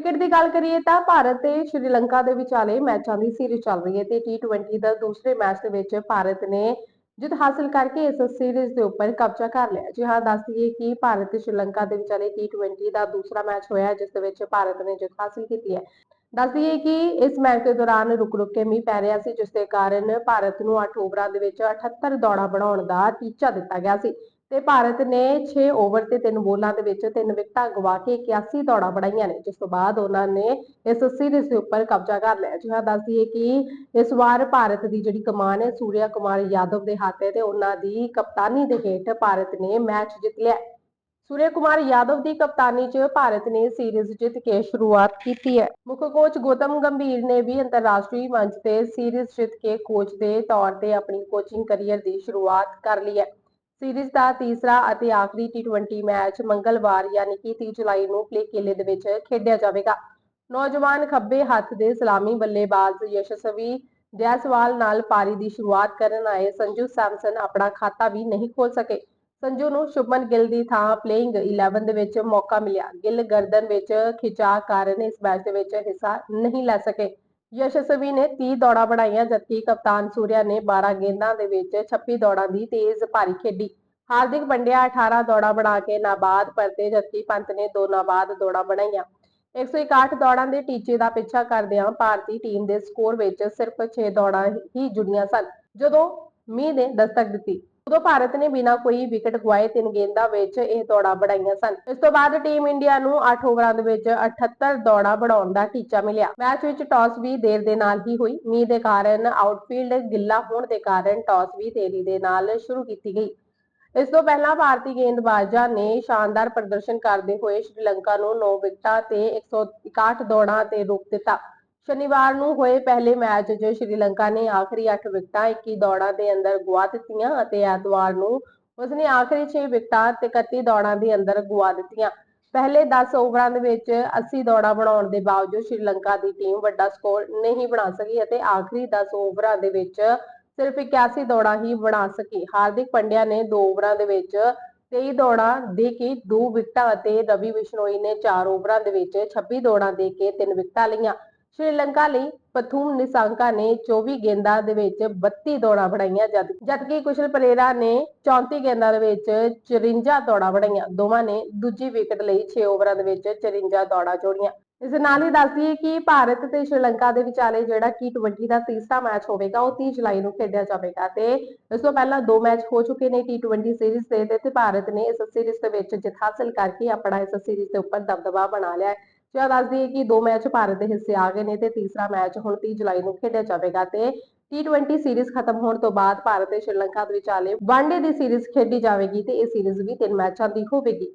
Cricket ਦੀ ਗੱਲ ਕਰੀਏ ਤਾਂ ਭਾਰਤ ਤੇ ਸ਼੍ਰੀਲੰਕਾ ਦੇ ਵਿਚਾਲੇ ਮੈਚਾਂ ਦੀ ਸੀਰੀਜ਼ ਚੱਲ ਰਹੀ ਹੈ ਤੇ T20 ਦਾ ਦੂਸਰੇ ਮੈਚ ਦੇ ਵਿੱਚ ਭਾਰਤ ਨੇ ਜਿੱਤ ਹਾਸਲ ਕਰਕੇ ਇਸ ਸੀਰੀਜ਼ ਦੇ ਉੱਪਰ ਕਬਜ਼ਾ ਕਰ ਲਿਆ। ਜੀ ਹਾਂ, ਦੱਸ ਦਈਏ ਕਿ ਭਾਰਤ ਤੇ ਸ਼੍ਰੀਲੰਕਾ ਦੇ ਵਿਚਾਲੇ T20 ਦਾ ਦੂਸਰਾ ਮੈਚ ਹੋਇਆ ਜਿਸ ਦੇ ਵਿੱਚ ਭਾਰਤ ਨੇ ਜਿੱਤ ਹਾਸਲ ਕੀਤੀ ਹੈ। ਦੱਸ ਦਈਏ ਕਿ ਇਸ ਮੈਚ ਦੇ ਦੌਰਾਨ ਰੁਕ-ਰੁਕ ਕੇ ਮੀਂਹ ਪੈ ਰਿਹਾ ਸੀ, ਜਿਸ ਦੇ ਕਾਰਨ ਭਾਰਤ ਨੂੰ 8 ਓਵਰਾਂ ਦੇ ਵਿੱਚ 78 ਦੌੜਾਂ ਬਣਾਉਣ ਦਾ ਟੀਚਾ ਦਿੱਤਾ ਗਿਆ ਸੀ। ਤੇ ਭਾਰਤ ਨੇ 6 ਓਵਰ ਤੇ 3 ਬੋਲਾਂ ਦੇ ਵਿੱਚ 3 ਵਿਕਟਾਂ ਗਵਾ ਕੇ 81 ਦੌੜਾਂ ਬਣਾਈਆਂ ਨੇ, ਜਿਸ ਤੋਂ ਬਾਅਦ ਉਹਨਾਂ ਨੇ ਇਸ ਸੀਰੀਜ਼ ਦੇ ਉੱਪਰ ਕਬਜ਼ਾ ਕਰ ਲਿਆ। ਜੀ ਹਾਂ, ਦੱਸ ਕਿ ਇਸ ਵਾਰ ਭਾਰਤ ਦੀ ਜਿਹੜੀ ਕਮਾਨ ਹੈ ਸੂਰਿਆ ਕੁਮਾਰ ਯਾਦਵ ਦੇ ਹੱਥ ਹੈ ਤੇ ਉਹਨਾਂ ਦੀ ਕਪਤਾਨੀ ਦੇ ਹੇਠ ਭਾਰਤ ਨੇ ਮੈਚ ਜਿੱਤ ਲਿਆ। ਸੂਰਿਆ ਕੁਮਾਰ ਯਾਦਵ ਦੀ ਕਪਤਾਨੀ 'ਚ ਭਾਰਤ ਨੇ ਸੀਰੀਜ਼ ਜਿੱਤ ਕੇ ਸ਼ੁਰੂਆਤ ਕੀਤੀ ਹੈ। ਮੁੱਖ ਕੋਚ ਗੌਤਮ ਗੰਭੀਰ ਨੇ ਵੀ ਅੰਤਰਰਾਸ਼ਟਰੀ ਮੰਚ ਤੇ ਸੀਰੀਜ਼ ਜਿੱਤ ਕੇ ਕੋਚ ਦੇ ਤੌਰ ਤੇ ਆਪਣੀ ਕੋਚਿੰਗ ਕੈਰੀਅਰ ਦੀ ਸ਼ੁਰੂਆਤ ਕਰ ਲਈ ਹੈ। ਸੀਰੀਜ਼ ਦਾ ਤੀਸਰਾ ਅਤੇ ਆਖਰੀ T20 ਮੈਚ ਮੰਗਲਵਾਰ ਯਾਨੀ ਕਿ 30 ਜੁਲਾਈ ਨੂੰ ਪਲੇ ਕਿਲੇ ਦੇ ਵਿੱਚ ਖੇਡਿਆ ਜਾਵੇਗਾ। ਨੌਜਵਾਨ ਖੱਬੇ ਹੱਥ ਦੇ ਸਲਾਮੀ ਬੱਲੇਬਾਜ਼ ਯਸ਼ਸਵੀ ਜੈਸਵਾਲ ਨਾਲ ਪਾਰੀ ਦੀ ਸ਼ੁਰੂਆਤ ਕਰਨ ਆਏ ਸੰਜੂ ਸੈਮਸਨ ਆਪਣਾ ਖਾਤਾ ਵੀ ਨਹੀਂ ਖੋਲ ਸਕੇ। ਸੰਜੂ ਨੂੰ ਸ਼ੁਭਮਨ ਗਿੱਲ ਦੀ ਥਾਂ ਪਲੇਇੰਗ 11 ਦੇ ਵਿੱਚ ਮੌਕਾ ਮਿਲਿਆ। ਗਿੱਲ ਗਰਦਨ ਵਿੱਚ ਖਿਚਾ ਕਾਰਨ ਇਸ ਮੈਚ ਦੇ ਵਿੱਚ ਹਿੱਸਾ ਨਹੀਂ ਲੈ ਸਕੇ। ਯਸ਼ਸਵੀ ਨੇ 30 ਦੌੜਾਂ ਬਣਾਈਆਂ, ਜਦਕਿ ਕਪਤਾਨ ਸੂਰਿਆ ਨੇ 12 ਗੇਂਦਾਂ ਦੇ ਵਿੱਚ 26 ਦੌੜਾਂ ਦੀ ਤੇਜ਼ ਭਾਰੀ ਖੇਡੀ। ਹਾਰਦਿਕ ਪੰਡਿਆ 18 ਦੌੜਾਂ ਬਣਾ ਕੇ ਨਾਬਾਦ ਪਰਤੇ, ਜਦਕਿ ਪੰਤ ਨੇ ਦੋ ਨਾਬਾਦ ਦੌੜਾਂ ਬਣਾਈਆਂ। 161 ਦੌੜਾਂ ਦੇ ਟੀਚੇ ਦਾ ਪਿੱਛਾ ਕਰਦਿਆਂ ਭਾਰਤੀ ਟੀਮ ਦੇ ਸਕੋਰ ਵਿੱਚ ਸਿਰਫ 6 ਦੌੜਾਂ ਹੀ ਜੁੜੀਆਂ ਸਨ, ਜਦੋਂ ਮੀਂਹ ਨੇ ਦਸਤਕ ਦਿੱਤੀ। ਉਦੋਂ ਭਾਰਤ ਨੇ ਬਿਨਾਂ ਕੋਈ ਵਿਕਟ ਗਵਾਏ ਤਿੰਨ ਗੇਂਦਾਂ ਵਿੱਚ ਇਹ ਦੌੜਾਂ ਬਣਾਈਆਂ ਸਨ। ਇਸ ਤੋਂ ਬਾਅਦ ਟੀਮ ਇੰਡੀਆ ਨੂੰ 8 ਓਵਰਾਂ ਦੇ ਵਿੱਚ 78 ਦੌੜਾਂ ਬਣਾਉਣ ਦਾ ਟੀਚਾ ਮਿਲਿਆ। ਮੈਚ ਵਿੱਚ ਟਾਸ ਵੀ ਦੇਰ ਦੇ ਨਾਲ ਹੀ ਹੋਈ। ਮੀਂਹ ਦੇ ਕਾਰਨ ਆਊਟਫੀਲਡ ਗਿੱਲਾ ਹੋਣ ਦੇ ਕਾਰਨ ਟਾਸ ਵੀ ਦੇਰੀ ਦੇ ਨਾਲ ਸ਼ੁਰੂ ਕੀਤੀ ਗਈ। ਇਸ ਤੋਂ ਪਹਿਲਾਂ ਭਾਰਤੀ ਗੇਂਦਬਾਜ਼ਾਂ ਨੇ ਸ਼ਾਨਦਾਰ ਪ੍ਰਦਰਸ਼ਨ ਕਰਦੇ ਹੋਏ ਸ਼੍ਰੀਲੰਕਾ ਨੂੰ 9 ਵਿਕਟਾਂ ਤੇ 161 ਦੌੜਾਂ ਤੇ ਰੋਕ ਦਿੱਤਾ। ਸ਼ਨੀਵਾਰ ਨੂੰ ਹੋਏ ਪਹਿਲੇ ਮੈਚ 'ਚ ਸ਼੍ਰੀਲੰਕਾ ਨੇ ਆਖਰੀ 8 ਵਿਕਟਾਂ 21 ਦੌੜਾਂ ਦੇ ਅੰਦਰ ਗਵਾ ਦਿੱਤੀਆਂ ਅਤੇ ਐਤਵਾਰ ਨੂੰ ਉਸਨੇ ਆਖਰੀ 6 ਵਿਕਟਾਂ ਤੇ 31 ਦੌੜਾਂ ਦੇ ਅੰਦਰ ਗਵਾ ਦਿੱਤੀਆਂ। ਪਹਿਲੇ 10 ਓਵਰਾਂ ਦੇ ਵਿੱਚ 80 ਦੌੜਾਂ ਬਣਾਉਣ ਦੇ ਬਾਵਜੂਦ ਸ਼੍ਰੀਲੰਕਾ ਦੀ ਟੀਮ ਵੱਡਾ ਸਕੋਰ ਨਹੀਂ ਬਣਾ ਸਕੀ ਅਤੇ ਆਖਰੀ 10 ਓਵਰਾਂ ਦੇ ਵਿੱਚ ਸਿਰਫ 81 ਦੌੜਾਂ ਹੀ ਬਣਾ ਸਕੀ। ਹਾਰਦਿਕ ਪੰਡਿਆ ਨੇ 2 ਓਵਰਾਂ ਦੇ ਵਿੱਚ 23 ਦੌੜਾਂ ਦੇ ਕੇ 2 ਵਿਕਟਾਂ ਅਤੇ ਰਵੀ ਬਿਸ਼ਨੋਈ ਨੇ 4 ਓਵਰਾਂ ਦੇ ਵਿੱਚ 26 ਦੌੜਾਂ ਦੇ ਕੇ 3 ਵਿਕਟਾਂ ਲਈਆਂ। ਸ਼੍ਰੀਲੰਕਾ ਲਈ ਪਥੂਮ ਨਿਸਾਂਕਾ ਨੇ 24 ਗੇਂਦਾਂ ਦੇ ਵਿੱਚ 32 ਦੌੜਾਂ ਬਣਾਈਆਂ ਜਦਕਿ ਕੁਸ਼ਲ ਪਰੇਰਾ ਨੇ 34 ਗੇਂਦਾਂ ਦੇ ਵਿੱਚ 54 ਦੌੜਾਂ ਬਣਾਈਆਂ। ਦੋਵਾਂ ਨੇ ਦੂਜੀ ਵਿਕਟ ਲਈ 6 ਓਵਰਾਂ ਦੇ ਵਿੱਚ 54 ਦੌੜਾਂ ਜੋੜੀਆਂ। ਇਸ ਨਾਲ ਹੀ ਦੱਸ ਦਈਏ ਕਿ ਭਾਰਤ ਤੇ ਸ਼੍ਰੀਲੰਕਾ ਦੇ ਵਿਚਾਲੇ ਜਿਹੜਾ T20 ਦਾ ਤੀਸਰਾ ਮੈਚ ਹੋਵੇਗਾ, ਉਹ 30 ਜੁਲਾਈ ਨੂੰ ਖੇਡਿਆ ਜਾਵੇਗਾ ਤੇ ਇਸ ਤੋਂ ਪਹਿਲਾਂ ਦੋ ਮੈਚ ਹੋ ਚੁੱਕੇ ਨੇ T20 ਸੀਰੀਜ਼ ਦੇ ਤੇ ਤੇ ਭਾਰਤ ਨੇ ਇਸ ਸੀਰੀਜ਼ ਦੇ ਵਿੱਚ ਜਿੱਤ ਹਾਸਲ ਕਰਕੇ ਆਪਣਾ ਇਸ ਸੀਰੀਜ਼ ਦੇ ਉੱਪਰ ਦਬਦਬਾ ਬਣਾ ਲਿਆ ਹੈ। ਜਾਂ ਦੱਸ ਦਈਏ ਕਿ ਦੋ ਮੈਚ ਭਾਰਤ ਦੇ ਹਿੱਸੇ ਆ ਗਏ ਨੇ ਤੇ ਤੀਸਰਾ ਮੈਚ ਹੁਣ 30 ਜੁਲਾਈ ਨੂੰ ਖੇਡਿਆ ਜਾਵੇਗਾ ਤੇ T20 ਸੀਰੀਜ਼ ਖਤਮ ਹੋਣ ਤੋਂ ਬਾਅਦ ਭਾਰਤ ਤੇ ਸ਼੍ਰੀਲੰਕਾ ਦੇ ਵਿਚਾਲੇ ਵਨਡੇ ਦੀ ਸੀਰੀਜ਼ ਖੇਡੀ ਜਾਵੇਗੀ ਤੇ ਇਹ ਸੀਰੀਜ਼ ਵੀ ਤਿੰਨ ਮੈਚਾਂ ਦੀ ਹੋਵੇਗੀ।